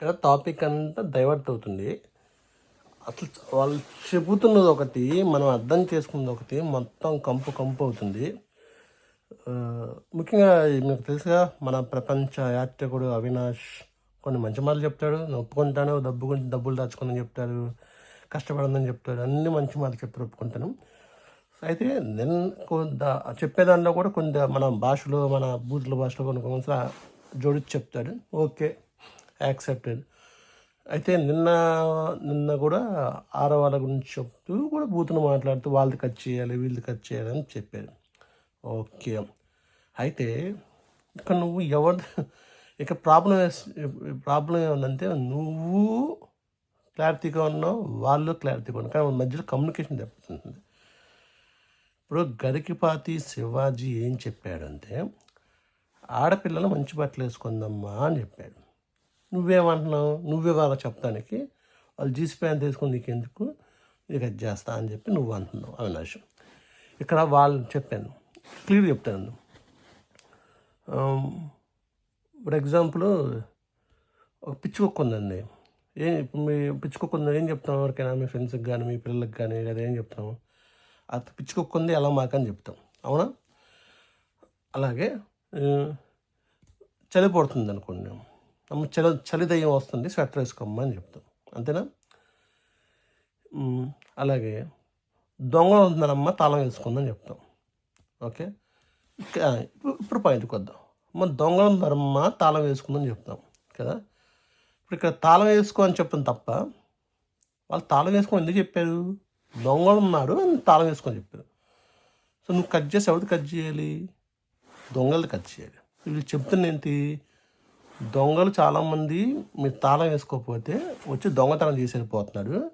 ఇక్కడ టాపిక్ అంతా డైవర్ట్ అవుతుంది. అసలు వాళ్ళు చెబుతున్నది ఒకటి మనం అర్థం చేసుకున్నది ఒకటి మొత్తం కంపు కంపు అవుతుంది. ముఖ్యంగా మీకు తెలుసుగా మన ప్రపంచ యాత్రికుడు అవినాష్ కొన్ని మంచి మాటలు చెప్తాడు ఒప్పుకుంటాను డబ్బు గురించి డబ్బులు దాచుకుందని చెప్తాడు కష్టపడదని చెప్తాడు అన్ని మంచి మాటలు చెప్తారు ఒప్పుకుంటాను అయితే నేను కొంత చెప్పేదానిలో కూడా కొంత మన భాషలో మన బూతుల భాషలో కొన్ని కొంత జోడించి చెప్తాడు. ఓకే. యాక్సెప్టెడ్. అయితే నిన్న నిన్న కూడా ఆడవాళ్ళ గురించి చెప్తూ కూడా బూతును మాట్లాడుతూ వాళ్ళది కట్ చేయాలి వీళ్ళది కట్ చేయాలి అని చెప్పారు. ఓకే. అయితే ఇక నువ్వు ఎవరి ఇక ప్రాబ్లం ప్రాబ్లం ఏముందంటే నువ్వు క్లారిటీగా ఉన్నావు వాళ్ళు క్లారిటీగా ఉన్నావు కానీ మధ్యలో కమ్యూనికేషన్ దెబ్బతింటుంది. ఇప్పుడు గరికిపాతి శివాజీ ఏం చెప్పాడంటే ఆడపిల్లలు మంచి బట్టలు వేసుకుందమ్మా అని చెప్పాడు. నువ్వేమంటున్నావు? నువ్వే వాళ్ళకి చెప్తానికి? వాళ్ళు జీన్స్ ప్యాంట్ నీకు నీకెందుకు? నీకు అది చేస్తా అని చెప్పి నువ్వు అంటున్నావు అవినాష్. ఇక్కడ వాళ్ళు చెప్పాను. క్లియర్ చెప్తాను ఫర్ ఎగ్జాంపుల్ ఒక పిచ్చుకొక్క ఉందండి. ఏం ఇప్పుడు మీ పిచ్చుకొక్క ఏం చెప్తాం ఎవరికైనా? మీ ఫ్రెండ్స్కి కానీ మీ పిల్లలకి కానీ లేదా ఏం చెప్తాము అది పిచ్చుకొక్క ఉంది ఎలా మాకని చెప్తాం. అవునా? అలాగే చలి పడుతుంది అనుకోండి. మేము చలి చలి దయ్యం వస్తుంది స్వెటర్ వేసుకోమ్మా అని చెప్తాం. అంతేనా? అలాగే దొంగ ఉందనమ్మ తాళం వేసుకుందని చెప్తాం. ఓకే? ఇప్పుడు పాయింట్కి వద్దాం. మన దొంగ ఉందనమ్మ తాళం వేసుకుందని చెప్తాం. కదా? ఇప్పుడు ఇక్కడ తాళం వేసుకో అని చెప్పిన తప్ప వాళ్ళు తాళం వేసుకొని ఎందుకు చెప్పారు? దొంగలు ఉన్నాడు అని తాళం వేసుకొని చెప్పారు. సో నువ్వు కట్ చేసి ఎవరికి కట్ చేయాలి? దొంగలు కట్ చేయాలి. వీళ్ళు చెప్తున్న ఏంటి? దొంగలు చాలామంది మీరు తాళం వేసుకోకపోతే వచ్చి దొంగతనం చేసి వెళ్ళిపోతున్నాడు.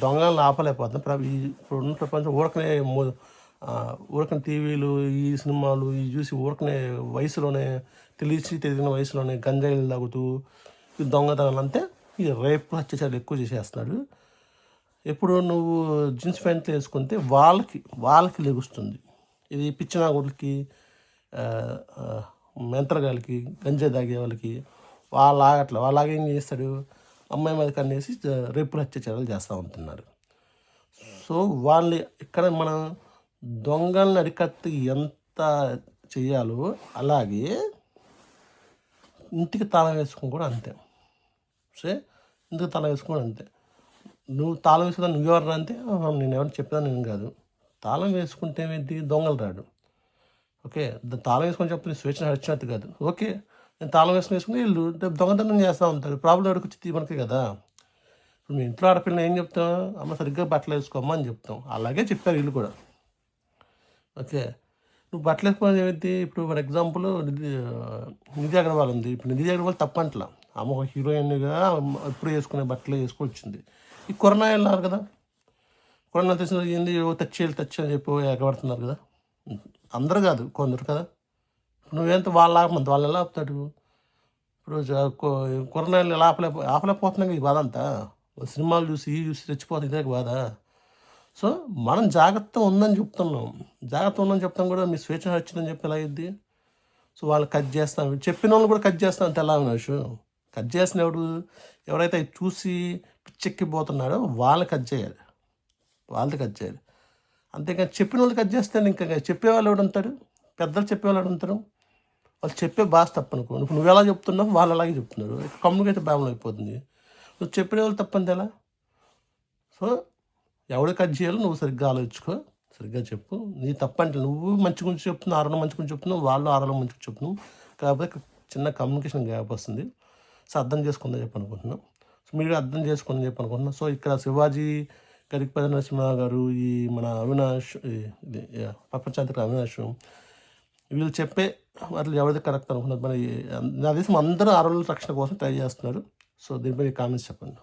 దొంగలను ఆపలేకపోతున్నాడు. ఈ ఇప్పుడున్న ప్రపంచం ఊరకనే మో- టీవీలు ఈ సినిమాలు ఈ చూసి ఊరకనే వయసులోనే తెలిసి తెలియని వయసులోనే గంజాయిలు తాగుతూ ఈ దొంగతనాలు అంతే. ఈ రేపు హత్యాచారాలు ఎక్కువ చేసేస్తున్నాడు. ఎప్పుడు నువ్వు జీన్స్ ప్యాంట్లు వేసుకుంటే వాళ్ళకి వాళ్ళకి లెగుస్తుంది. ఇది పిచ్చినాగుడికి మెంతరగాళ్ళకి గంజా తాగే వాళ్ళకి వాళ్ళ అట్లా వాళ్ళగా ఏం చేస్తాడు? అమ్మాయి మీద కన్నేసి రేపులు చర్యలు చేస్తూ ఉంటున్నారు. సో వాళ్ళు ఇక్కడ మనం దొంగల్ని అరికత్తి ఎంత చేయాలో అలాగే ఇంటికి తాళం వేసుకుని కూడా అంతే. సే ఇంటికి తాళం వేసుకుని అంతే. నువ్వు తాళం వేసుకున్నా నువ్వెవరు అంతే నేను ఎవరు చెప్పేదాన్ని నేను కాదు. తాళం వేసుకుంటే ఏంటి? దొంగలు రాడు. ఓకే తాళం వేసుకొని చెప్తే స్వేచ్ఛ నడిచినట్టు కాదు. ఓకే నేను తాళం వేసుకుని వేసుకుని వీళ్ళు దొంగతనం చేస్తూ ఉంటారు. ప్రాబ్లం అడుగుచ్చి వచ్చి మనకి కదా? ఇప్పుడు మీ ఇంట్లో ఆడపిల్లని ఏం చెప్తాం? అమ్మ సరిగ్గా బట్టలు వేసుకోమ్మా అని చెప్తాం. అలాగే చెప్పారు వీళ్ళు కూడా. ఓకే నువ్వు బట్టలు వేసుకోవడం ఏమైంది ఇప్పుడు ఫర్ ఎగ్జాంపుల్ నిధి నిధి అగర్వాల్ ఉంది. ఇప్పుడు నిధి అగర్వాల్ తప్పంటలా. ఆమె ఒక హీరోయిన్గా ఎప్పుడు వేసుకునే బట్టలు వేసుకొచ్చింది ఈ కరోనా వెళ్ళారు కదా? కరోనా తెలిసిన ఏంది? టచ్ చేయాలి టచ్ అని చెప్పి ఎగబడుతున్నారు కదా? అందరు కాదు కొందరు కదా. నువ్వేంత వాళ్ళ ఆపమంది వాళ్ళు ఎలా ఆపుతాడు ఇప్పుడు జ- ఎలా ఆపలే ఆపలేకపోతున్నాం ఈ బాధ అంతా. సినిమాలు చూసి ఇవి చూసి తెచ్చిపోతుంది ఇదే బాధ. సో మనం జాగ్రత్త ఉందని చెప్తున్నాం. జాగ్రత్త ఉందని చెప్తాం కూడా మీ స్వేచ్ఛ వచ్చిందని చెప్పి ఎలా అయ్యిద్ది? సో వాళ్ళు కట్ చేస్తాం. చెప్పిన వాళ్ళు కూడా కట్ చేస్తాం అంటే ఎలా అవినాష్ కట్ చేసిన ఎవడు ఎవరైతే చూసి పిచ్చెక్కిపోతున్నాడో వాళ్ళు కట్ చేయాలి. వాళ్ళది కట్ చేయాలి. అంతేకాని చెప్పిన వాళ్ళు కట్ చేస్తే ఇంకా చెప్పేవాళ్ళు ఎవడు ఉంటారు? పెద్దలు చెప్పేవాళ్ళు ఎవడు ఉంటారు? వాళ్ళు చెప్పే భాష తప్పనుకో. ఇప్పుడు నువ్వు ఎలా చెప్తున్నావు వాళ్ళు అలాగే చెప్తున్నారు. కమ్యూనికేట్ ప్రాబ్లం అయిపోతుంది. నువ్వు చెప్పిన వాళ్ళు తప్పంది ఎలా? సో ఎవడు కట్ చేయాలో నువ్వు సరిగ్గా ఆలోచించుకో సరిగ్గా చెప్పు. నీ తప్పంటే నువ్వు మంచి గురించి చెప్తున్నావు ఆరోగ్యం మంచి గురించి చెప్తున్నావు వాళ్ళు ఆరోగ్యం మంచి గురించి చెప్తున్నావు. కాకపోతే చిన్న కమ్యూనికేషన్ గ్యాప్ వస్తుంది. సో అర్థం చేసుకుందని చెప్పి అనుకుంటున్నాం సో మీరు అర్థం చేసుకుని చెప్పి అనుకుంటున్నాం సో ఇక్కడ శివాజీ గరికపద నరసింహ గారు ఈ మన అవినాష్ ఈ- ఇది ప్రపంచాంతక అవినాష్ వీళ్ళు చెప్పే వాటిలో ఎవరిది కరెక్ట్ అనుకున్నారు మరి నా దేశం అందరూ ఆరోగ్య రక్షణ కోసం ట్రై చేస్తున్నారు. సో దీనిపై కామెంట్స్ చెప్పండి.